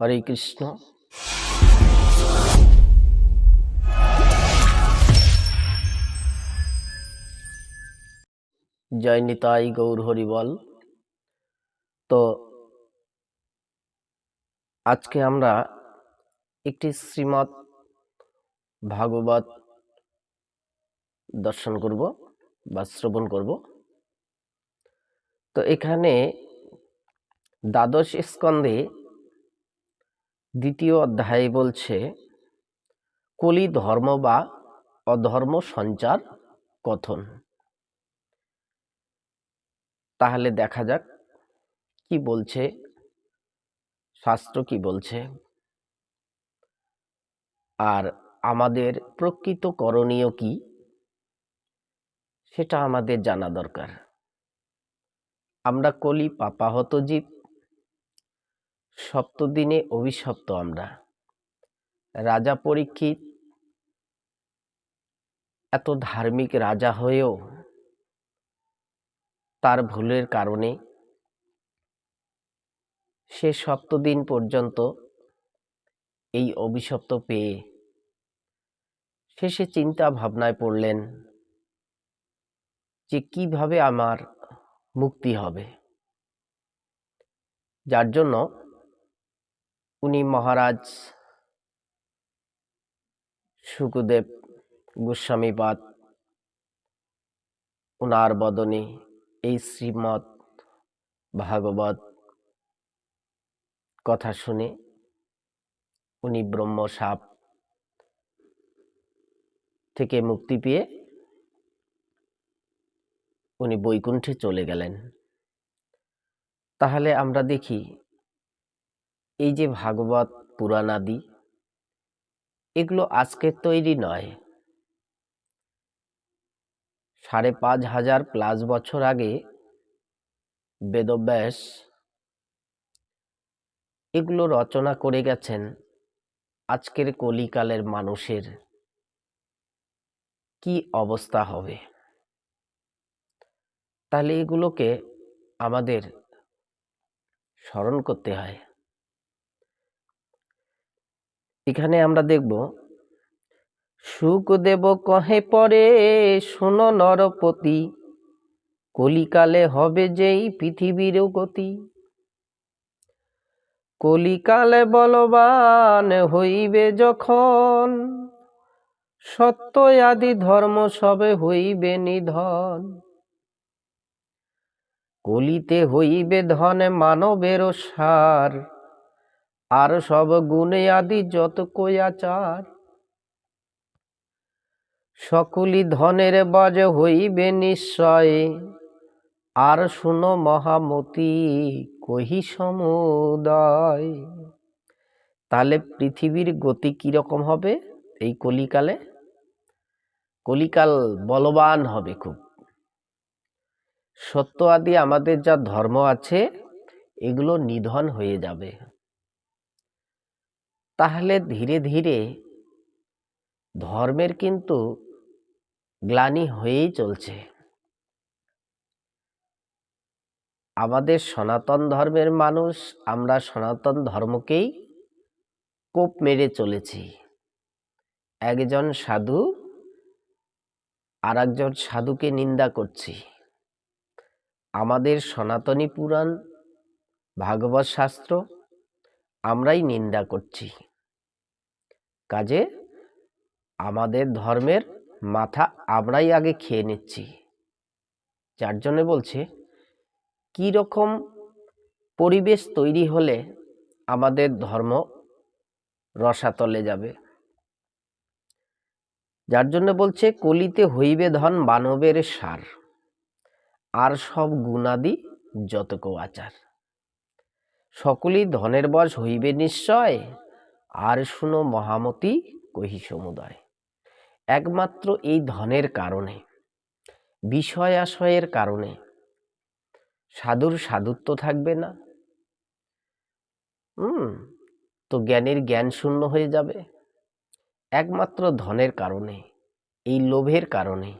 হরে কৃষ্ণ। জয় নিতাই গৌর হরিবল তো আজকে আমরা একটি শ্রীমৎ ভাগবত দর্শন করব বা শ্রবণ করব। তো এখানে দ্বাদশ স্কন্ধে দ্বিতীয় অধ্যায় বলছে, কলি ধর্ম বা অধর্ম সঞ্চার কথন। তাহলে দেখা যাক কি বলছে, শাস্ত্র কি বলছে। আর আমাদের প্রকৃত করণীয় কি, সেটা আমাদের জানা দরকার। আমরা কলি পাপাহত জীব সপ্তদিনে অভিশপ্ত আমরা। রাজা পরীক্ষিত, এত ধার্মিক রাজা হয়েও তার ভুলের কারণে সে সপ্তদিন পর্যন্ত এই অভিশপ্ত পেয়ে শেষে চিন্তা ভাবনায় পড়লেন যে কীভাবে আমার মুক্তি হবে। যার জন্য উনি মহারাজ সুখদেব গোস্বামীপাদ ওনার বদনে এই শ্রীমৎ ভাগবত কথা শুনে উনি ব্রহ্মসাপ থেকে মুক্তি পেয়ে উনি বৈকুণ্ঠে চলে গেলেন। তাহলে আমরা দেখি এই যে ভাগবত পুরাণাদি এগুলো আজকের তৈরি নয়। সাড়ে পাঁচ হাজার প্লাস বছর আগে বেদব্যাস এগুলো রচনা করে গেছেন আজকের কলিকালের মানুষের। কি অবস্থা হবে? তাহলে এগুলোকে আমাদের স্মরণ করতে হয়। এখানে আমরা দেখব, সুখদেব কহে পরে, শুনো নরপতি, কলিকালে হবে যেই পৃথিবীর গতি। কলিকালে বলবান হইবে যখন সত্য আদি ধর্ম সবে হইবে নিধন। কলিতে হইবে ধনে মানবের সার আর সব গুণে আদি যত কয়াচার সকলি ধনের বাজ হইবে নিশ্চয়। আর শুনো মহামতি, কহি সমুদয়। তাহলে পৃথিবীর গতি কীরকম হবে এই কলিকালে? কলিকাল বলবান হবে খুব। সত্য আদি আমাদের যা ধর্ম আছে, এগুলো নিধন হয়ে যাবে। তাহলে ধীরে ধীরে ধর্মের কিন্তু গ্লানি হয়েই চলছে। আমাদের সনাতন ধর্মের মানুষ, আমরা সনাতন ধর্মকেই কোপ মেরে চলেছি। একজন সাধু আর একজন সাধুকে নিন্দা করছি। আমাদের সনাতনী পুরাণ, ভাগবত শাস্ত্র আমরাই নিন্দা করছি। কাজে আমাদের ধর্মের মাথা আমরাই আগে খেয়ে নিচ্ছি। যার জন্য বলছে কী রকম পরিবেশ তৈরি হলে আমাদের ধর্ম রসাতলে যাবে? যার জন্য বলছে, কলিতে হইবে ধন, মানবের সার। আর সব গুণাদি যতক আচার। সকলেই ধনের বশ হইবে নিশ্চয়। আর শুনো মহামতি, কহি সমুদয়, একমাত্র এই ধনের কারণে বিষয় আশয়ের কারণে সাধুর সাধুত্ব থাকবে না। হুম, তো জ্ঞানের জ্ঞান শূন্য হয়ে যাবে। একমাত্র ধনের কারণে, এই লোভের কারণে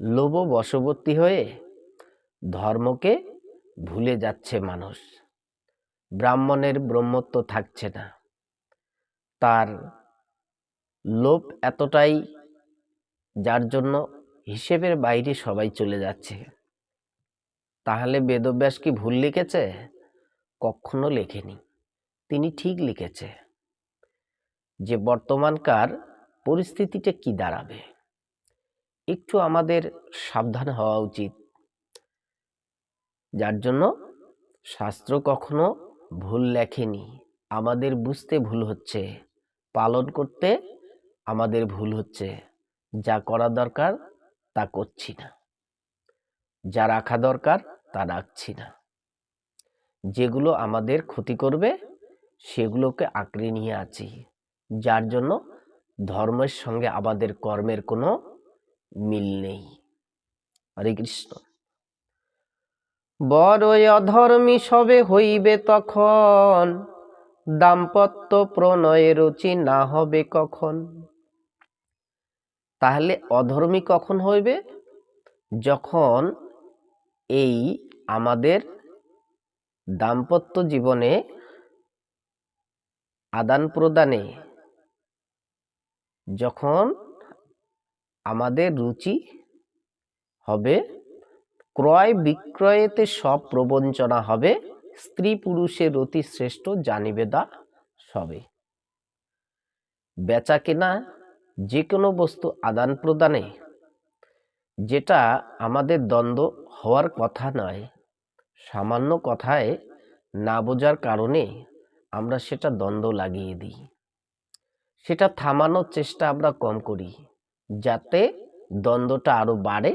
লোভ বশবর্তী হয়ে ধর্মকে ভুলে যাচ্ছে মানুষ। ব্রাহ্মণের ব্রহ্মত্ব থাকছে না। তার লোভ এতটাই যার জন্য হিসেবের বাইরে সবাই চলে যাচ্ছে। তাহলে বেদব্যাস কি ভুল লিখেছে? কখনো লেখেনি। তিনি ঠিক লিখেছে যে বর্তমানকার পরিস্থিতিটা কি দাঁড়াবে? একটু আমাদের সাবধান হওয়া উচিত। যার জন্য শাস্ত্র কখনো ভুল লেখেনি। আমাদের বুঝতে ভুল হচ্ছে। পালন করতে আমাদের ভুল হচ্ছে। যা করা দরকার, তা করছি না। যা রাখা দরকার, তা রাখছি না। যেগুলো আমাদের ক্ষতি করবে, সেগুলোকে আঁকড়ে নিয়ে আছি। যার জন্য ধর্মের সঙ্গে আমাদের কর্মের কোনো মিল নেই। হরে কৃষ্ণ। বড়ই অধর্মী সবে হইবে তখন। দাম্পত্য প্রণয়ে রুচি না হবে কখন? তাহলে অধর্মী কখন হইবে? যখন এই আমাদের দাম্পত্য জীবনে আদান প্রদানে যখন আমাদের রুচি হবে ক্রয় বিক্রয়েতে সব প্রবঞ্চনা হবে, স্ত্রী পুরুষের অতি শ্রেষ্ঠ জানিবে দা সবে। বেচা কেনা যে কোনো বস্তু আদান প্রদানে, যেটা আমাদের দ্বন্দ্ব হওয়ার কথা নয়, সামান্য কথায় না বোঝার কারণে আমরা সেটা দ্বন্দ্ব লাগিয়ে দিই। সেটা থামানোর চেষ্টা আমরা কম করি, যাতে দ্বন্দ্বটা আরও বাড়ে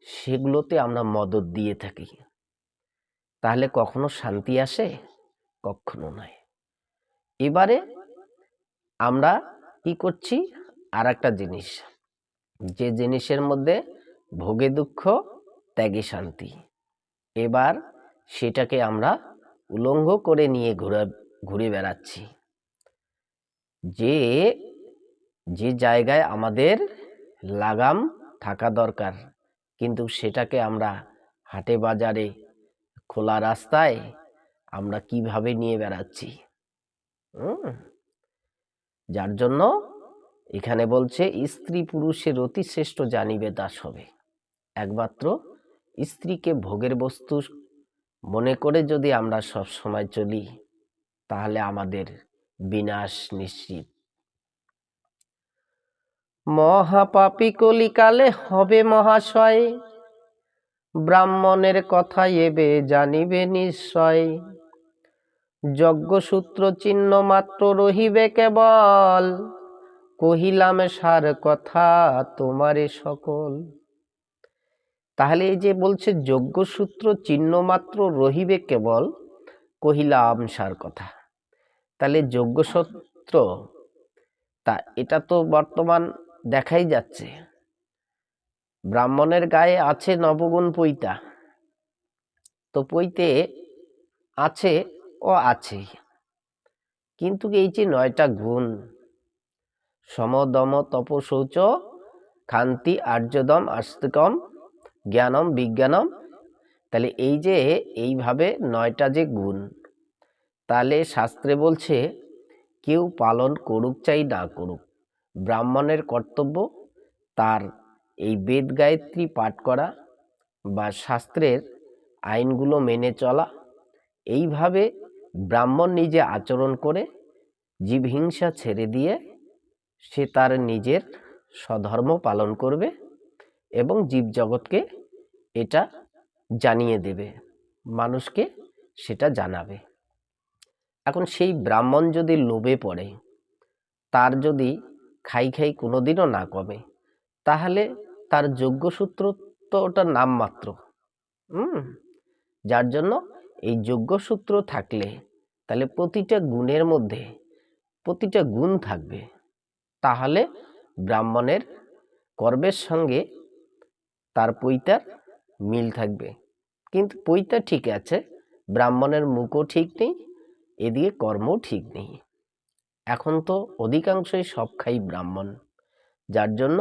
সেগুলোতে আমরা মদত দিয়ে থাকি। তাহলে কখনো শান্তি আসে, কখনো নয় এবারে আমরা কি করছি? আর একটা জিনিস। যে জিনিসের মধ্যে ভোগে দুঃখ, ত্যাগে শান্তি। এবার সেটাকে আমরা উলঙ্গ করে নিয়ে ঘুরে ঘুরে বেড়াচ্ছি। যে যে জায়গায় আমাদের লাগাম থাকা দরকার কিন্তু সেটাকে আমরা হাটে বাজারে, খোলা রাস্তায় আমরা কীভাবে নিয়ে বেড়াচ্ছি? যার জন্য এখানে বলছে, স্ত্রী পুরুষের অতি শ্রেষ্ঠ জানিবে দাস হবে। একমাত্র স্ত্রীকে ভোগের বস্তু মনে করে যদি আমরা সব সময় চলি, তাহলে আমাদের বিনাশ নিশ্চিত। মহাপাপী কলিকালে হবে মহাশয়। ব্রাহ্মণের কথা এবে জানিবে নিশ্চয়। যজ্ঞসূত্র চিহ্ন মাত্র রহিবে কেবল। কহিলাম, সার কথা তোমারে সকল। তাহলে এই যে বলছে, যজ্ঞসূত্র চিহ্ন মাত্র রহিবে কেবল? কহিলাম, সার কথা। তাহলে যজ্ঞসূত্র, তা এটা তো বর্তমান দেখাই যাচ্ছে। ব্রাহ্মণের গায়ে আছে নবগুণ পৈতা। তো পৈতে আছে ও আছে। কিন্তু এই যে নয়টা গুণ? সমদম তপ শৌচ খান্তি, আর্যদম, আস্তিকম, জ্ঞানম, বিজ্ঞানম। তাহলে এই যে এইভাবে নয়টা যে গুণ, তাহলে শাস্ত্রে বলছে, কেউ পালন করুক চাই না করুক। ব্রাহ্মণের কর্তব্য তার এই বেদ গায়ত্রী পাঠ করা বা শাস্ত্রের আইনগুলো মেনে চলা। এইভাবে ব্রাহ্মণ নিজে আচরণ করে জীবহিংসা ছেড়ে দিয়ে সে তার নিজের স্বধর্ম পালন করবে এবং জীবজগৎকে এটা জানিয়ে দেবে, মানুষকে সেটা জানাবে। এখন সেই ব্রাহ্মণ যদি লোভে পড়ে, তার যদি খাই খাই কোনোদিনও না কমে। তাহলে তার যোগ্যসূত্র তো ওটা নামমাত্র। হুম? যার জন্য এই যোগ্যসূত্র থাকলে তাহলে প্রতিটা গুণের মধ্যে প্রতিটা গুণ থাকবে। তাহলে ব্রাহ্মণের কর্মের সঙ্গে তার পৈতার মিল থাকবে। কিন্তু পৈতা ঠিক আছে, ব্রাহ্মণের মুখও ঠিক নেই, এদিকে কর্মও ঠিক নেই। এখন তো অধিকাংশই সব খাই ব্রাহ্মণ, যার জন্য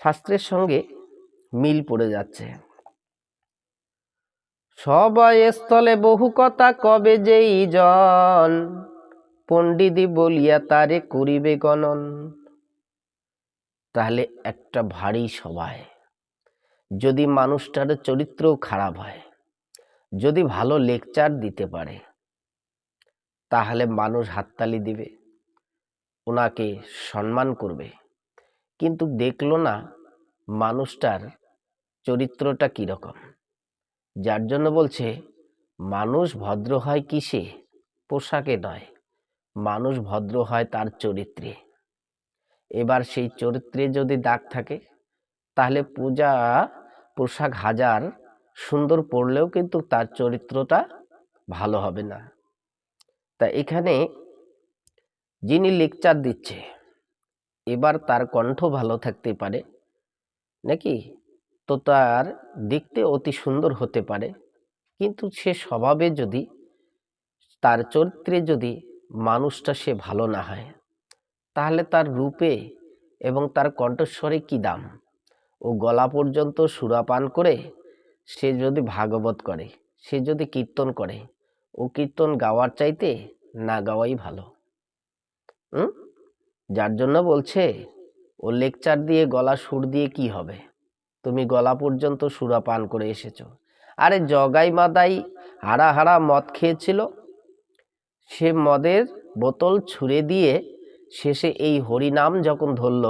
শাস্ত্রের সঙ্গে মিল পড়ে যাচ্ছে। সবাই স্থলে বহু কথা কবে যেই জন পণ্ডিতি বলিয়া তারে করিবে গণন। তাহলে একটা ভারী সবাই যদি মানুষটার চরিত্রও খারাপ হয়, যদি ভালো লেকচার দিতে পারে তাহলে মানুষ হাততালি দিবে ওনাকে সম্মান করবে। কিন্তু দেখল না মানুষটার চরিত্রটা কীরকম। যার জন্য বলছে, মানুষ ভদ্র হয় কিসে? পোশাকে নয়। মানুষ ভদ্র হয় তার চরিত্রে। এবার সেই চরিত্রে যদি দাগ থাকে, তাহলে পূজা পোশাক হাজার সুন্দর পড়লেও কিন্তু তার চরিত্রটা ভালো হবে না। তা এখানে যিনি লেকচার দিচ্ছে, এবার তার কণ্ঠ ভালো থাকতে পারে নাকি? তো তার দেখতে অতি সুন্দর হতে পারে। কিন্তু সে স্বভাবে যদি, তার চরিত্রে যদি মানুষটা সে ভালো না হয়, তাহলে তার রূপে এবং তার কণ্ঠস্বরে কি দাম? ও গলা পর্যন্ত সুরাপান করে সে যদি ভাগবত করে, সে যদি কীর্তন করে ও কীর্তন গাওয়ার চাইতে না গাওয়াই ভালো। হুম যার জন্য বলছে, ও লেকচার দিয়ে গলা সুর দিয়ে কি হবে? তুমি গলা পর্যন্ত সুরা পান করে এসেছ। আরে জগাই মাদাই, হারা হারা মদ খেয়েছিল। সে মদের বোতল ছুঁড়ে দিয়ে শেষে এই হরিনাম যখন ধরল,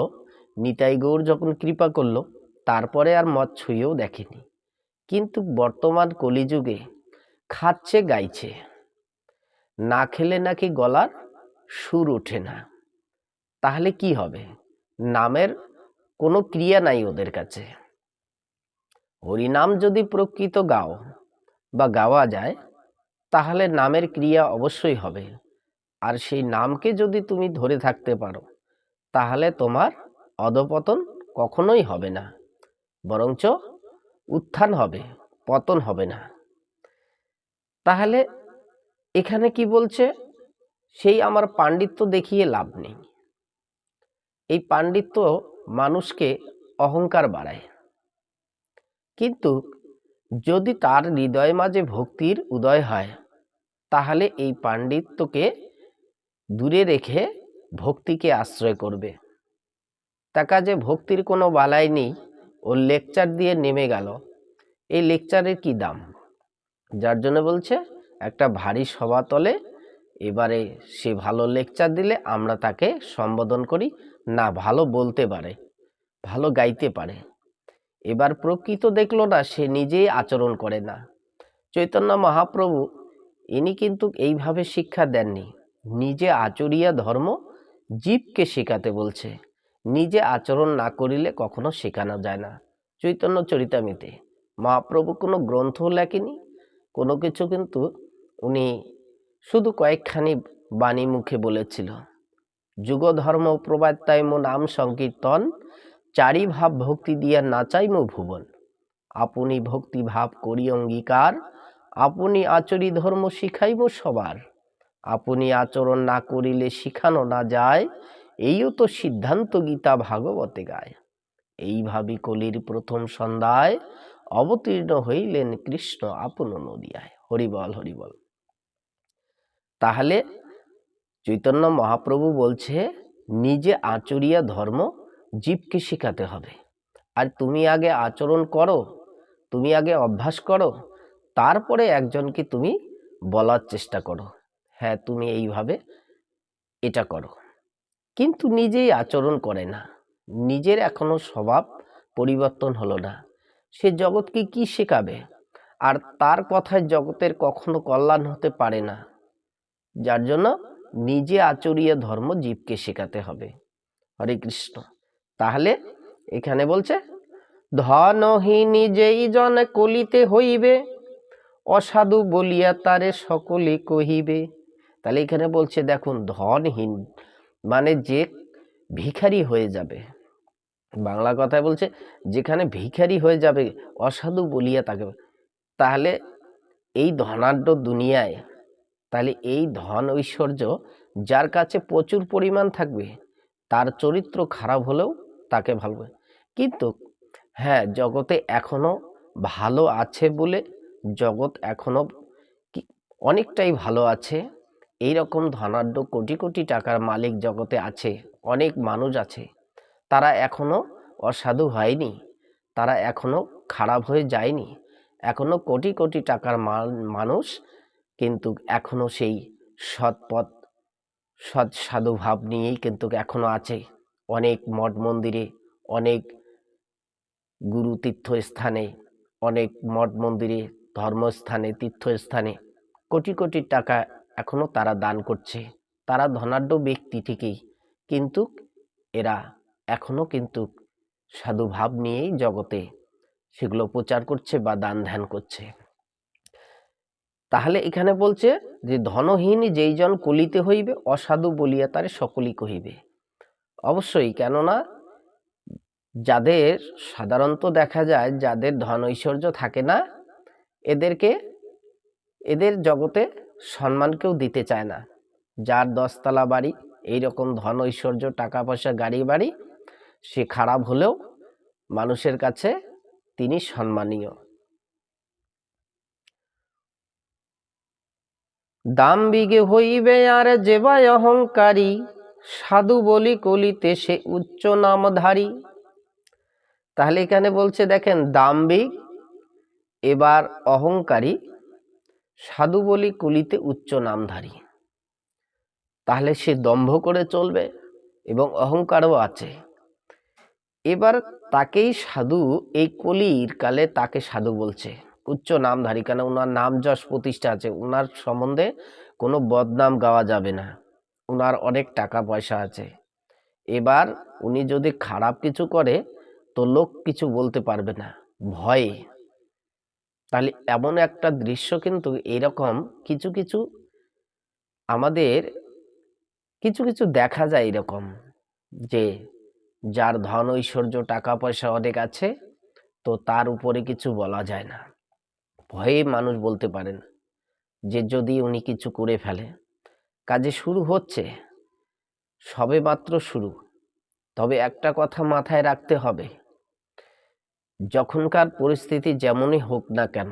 নিতাই গৌর যখন কৃপা করল, তারপরে আর মদ ছুঁয়েও দেখেনি। কিন্তু বর্তমান কলিযুগে খাচ্ছে, গাইছে। না খেলে নাকি গলার সুর ওঠে না। তাহলে কি হবে? নামের কোনো ক্রিয়া নাই ওদের কাছে। হরিনাম যদি প্রকৃত গাও বা গাওয়া যায়, তাহলে নামের ক্রিয়া অবশ্যই হবে। আর সেই নামকে যদি তুমি ধরে থাকতে পারো, তাহলে তোমার অধপতন কখনোই হবে না। বরঞ্চ উত্থান হবে, পতন হবে না। তাহলে এখানে কি বলছে? সেই আমার পাণ্ডিত্য দেখিয়ে লাভ নেই। এই পাণ্ডিত্য মানুষকে অহংকার বাড়ায়। কিন্তু যদি তার হৃদয় মাঝে ভক্তির উদয় হয়, তাহলে এই পাণ্ডিত্যকে দূরে রেখে ভক্তিকে আশ্রয় করবে। তা কাজে ভক্তির কোনো বালাই নেই। ও লেকচার দিয়ে নেমে গেল। এই লেকচারের কি দাম? যার জন্য বলছে, একটা ভারী সভাতলে এবারে সে ভালো লেকচার দিলে আমরা তাকে সম্বোধন করি। না, ভালো বলতে পারে, ভালো গাইতে পারে। এবার প্রকৃত দেখল না, সে নিজেই আচরণ করে না। চৈতন্য মহাপ্রভু, ইনি কিন্তু এইভাবে শিক্ষা দেননি। নিজে আচরিয়া ধর্ম জীবকে শেখাতে বলছে। নিজে আচরণ না করিলে কখনো শেখানো যায় না। চৈতন্য চরিতামিতে, মহাপ্রভু কোনো গ্রন্থ লেখেনি কোনো কিছু কিন্তু উনি শুধু কয়েকখানি বাণী মুখে বলেছিল। যুগ ধর্ম প্রবাত্যায় মো নাম সংকীর্তন, চারি ভাব ভক্তি দিয়া নাচাইমো ভুবন। আপনি ভক্তি ভাব করি অঙ্গীকার, আপনি আচরি ধর্ম শিখাইব সবার। আপনি আচরণ না করিলে শিখানো না যায়, এইও তো সিদ্ধান্ত গীতা ভাগবতে গায়। এইভাবে কলির প্রথম সন্ধ্যায় অবতীর্ণ হইলেন কৃষ্ণ আপন নদিয়ায়। হরিবল হরিবল। তাহলে চৈতন্য মহাপ্রভু বলছে, নিজে আচরিয়া ধর্ম জীবকে শেখাতে হবে। আর তুমি আগে আচরণ করো, তুমি আগে অভ্যাস করো, তারপরে একজনকে তুমি বলার চেষ্টা করো। হ্যাঁ তুমি এইভাবে এটা করো। কিন্তু নিজেই আচরণ করে না। নিজের এখনও স্বভাব পরিবর্তন হলো না। সে জগৎকে কি শেখাবে? আর তার কথায় জগতের কখনো কল্যাণ হতে পারে না। যার জন্য নিজে আচরিয়া ধর্ম জীবকে শেখাতে হবে। হরে কৃষ্ণ। তাহলে এখানে বলছে ধনহি নিজেই জন কলিতে হইবে, অসাধু বলিয়া তারে সকলে কহিবে। তাহলে এখানে বলছে, দেখুন ধনহীন মানে যে ভিখারি হয়ে যাবে। বাংলা কথায় বলছে, যেখানে ভিখারি হয়ে যাবে, অসাধু বলিয়া তাকে তাহলে এই ধনাঢ্য দুনিয়ায়, তাহলে এই ধন ঐশ্বর্য যার কাছে প্রচুর পরিমাণ থাকবে, তার চরিত্র খারাপ হলেও তাকে ভালো কিন্তু হ্যাঁ জগতে এখনও ভালো আছে বলে জগৎ এখনও কি- অনেকটাই ভালো আছে। এই রকম ধনাঢ্য কোটি কোটি টাকার মালিক জগতে আছে, অনেক মানুষ আছে। তারা এখনও অসাধু হয়নি, তারা এখনও খারাপ হয়ে যায়নি, এখনও কোটি কোটি টাকার মান- মানুষ কিন্তু এখনও সেই সৎ পথ, সৎ সাধু ভাব নিয়েই কিন্তু এখনও আছে। অনেক মঠ মন্দিরে, অনেক গুরু তীর্থস্থানে অনেক মঠ মন্দিরে, ধর্মস্থানে, তীর্থস্থানে কোটি কোটি টাকা এখনও তারা দান করছে। তারা ধনাঢ্য ব্যক্তি ঠিকই, কিন্তু এরা এখনও কিন্তু সাধু ভাব নিয়েই জগতে সেগুলো প্রচার করছে বা দান ধ্যান করছে। তাহলে এখানে বলছে যে, ধনহীন যেই জন কলিতে হইবে, অসাধু বলিয়া তারে সকলই কহিবে। অবশ্যই, কেননা যাদের সাধারণত দেখা যায়, যাদের ধন ঐশ্বর্য থাকে না, এদেরকে, এদের জগতে সম্মান কেউ দিতে চায় না। যার দশতলা বাড়ি, এইরকম ধন ঐশ্বর্য, টাকা পয়সা, গাড়ি বাড়ি সে খারাপ হলেও মানুষের কাছে তিনি সম্মানীয়। দাম বিগে হইবে আর যেবায় অহংকারী, সাধু বলি কলিতে সে উচ্চ নামধারী। তাহলে এখানে বলছে, দেখেন দাম্বিক এবার অহংকারী, সাধু বলি কুলিতে উচ্চ নামধারী। তাহলে সে দম্ভ করে চলবে এবং অহংকারও আছে। এবার তাকেই সাধু এই কলির কালে তাকে সাধু বলছে। উচ্চ নামধারী কেন ওনার নাম যশ প্রতিষ্ঠা আছে ওনার সম্বন্ধে কোনো বদনাম গাওয়া যাবে না। ওনার অনেক টাকা পয়সা আছে। এবার উনি যদি খারাপ কিছু করে, তো লোক কিছু বলতে পারবে না, ভয়ে। তাহলে এমন একটা দৃশ্য কিন্তু এরকম কিছু কিছু আমাদের, কিছু কিছু দেখা যায় এরকম যে যার ধন ঐশ্বর্য টাকা পয়সা অনেক আছে, তো তার উপরে কিছু বলা যায় না। ভয়ে মানুষ বলতে পারেন যে, যদি উনি কিছু করে ফেলে, কাজে শুরু হচ্ছে, সবে মাত্র শুরু। তবে একটা কথা মাথায় রাখতে হবে, যখনকার পরিস্থিতি যেমনই হোক না কেন,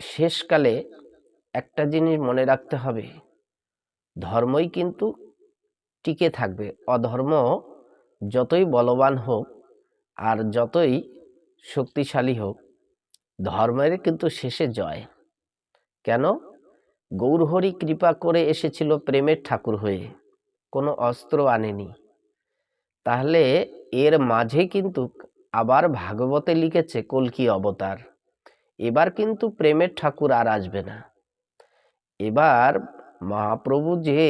শেষকালে একটা জিনিস মনে রাখতে হবে, ধর্মই কিন্তু টিকে থাকবে। অধর্ম যতই বলবান হোক আর যতই শক্তিশালী হোক, ধর্মের কিন্তু শেষে জয়। কেন? গৌরহরি কৃপা করে এসেছিল প্রেমের ঠাকুর হয়ে, কোনো অস্ত্র আনেনি। তাহলে এর মাঝে কিন্তু আবার ভাগবতে লিখেছে কলকি অবতার, এবার কিন্তু প্রেমের ঠাকুর আর আসবে না। এবার মহাপ্রভু যে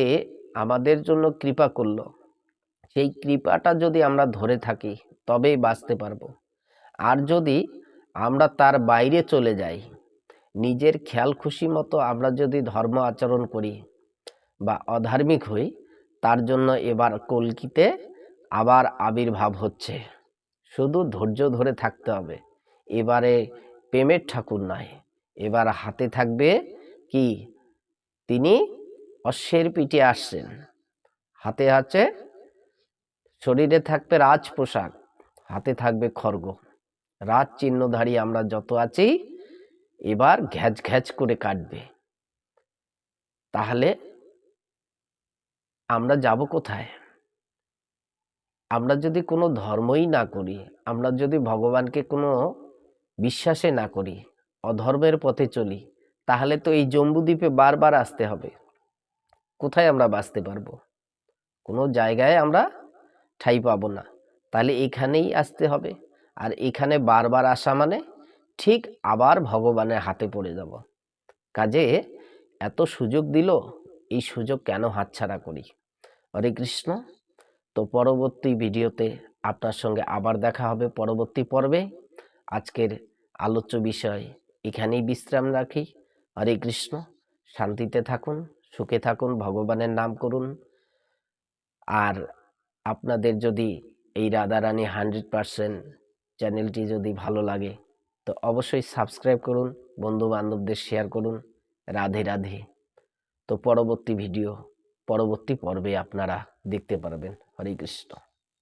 আমাদের জন্য কৃপা করল। সেই কৃপাটা যদি আমরা ধরে থাকি, তবেই বাঁচতে পারব। আর যদি আমরা তার বাইরে চলে যাই, নিজের খেয়াল খুশি মতো আমরা যদি ধর্ম আচরণ করি বা অধার্মিক হই, তার জন্য এবার কলকিতে আবার আবির্ভাব হচ্ছে। শুধু ধৈর্য ধরে থাকতে হবে। এবারে প্রেমের ঠাকুর নয় এবার হাতে থাকবে কি? তিনি অশ্বের পিঠে আসছেন। হাতে আছে শরীরে থাকবে রাজ পোশাক হাতে থাকবে খর্গ রাজ চিহ্নধারী আমরা যত আছি, এবার ঘ্যাচ ঘ্যাচ করে কাটবে। তাহলে আমরা যাব কোথায়? আমরা যদি কোনো ধর্মই না করি, আমরা যদি ভগবানকে কোনো বিশ্বাসে না করি, অধর্মের পথে চলি, তাহলে তো এই জম্বুদ্বীপে বারবার আসতে হবে। কোথায় আমরা বাঁচতে পারব? কোনো জায়গায় আমরা ঠাই পাবো না। তাহলে এখানেই আসতে হবে। আর এখানে বারবার আসা মানে ঠিক আবার ভগবানের হাতে পড়ে যাব। কাজে এত সুযোগ দিল, এই সুযোগ কেন হাতছাড়া করি? হরে কৃষ্ণ। তো পরবর্তী ভিডিওতে আপনার সঙ্গে আবার দেখা হবে পরবর্তী পর্বে। আজকের আলোচ্য বিষয় এখানেই বিশ্রাম রাখি। হরে কৃষ্ণ। শান্তিতে থাকুন। সুখে থাকুন, ভগবানের নাম করুন। আর আপনাদের যদি এই রাধারানী হান্ড্রেড পারসেন্ট চ্যানেলটি যদি ভালো লাগে, তো অবশ্যই সাবস্ক্রাইব করুন বন্ধু বান্ধবদের শেয়ার করুন। রাধে রাধে। তো পরবর্তী ভিডিও, পরবর্তী পর্বে আপনারা দেখতে পারবেন। হরে কৃষ্ণ।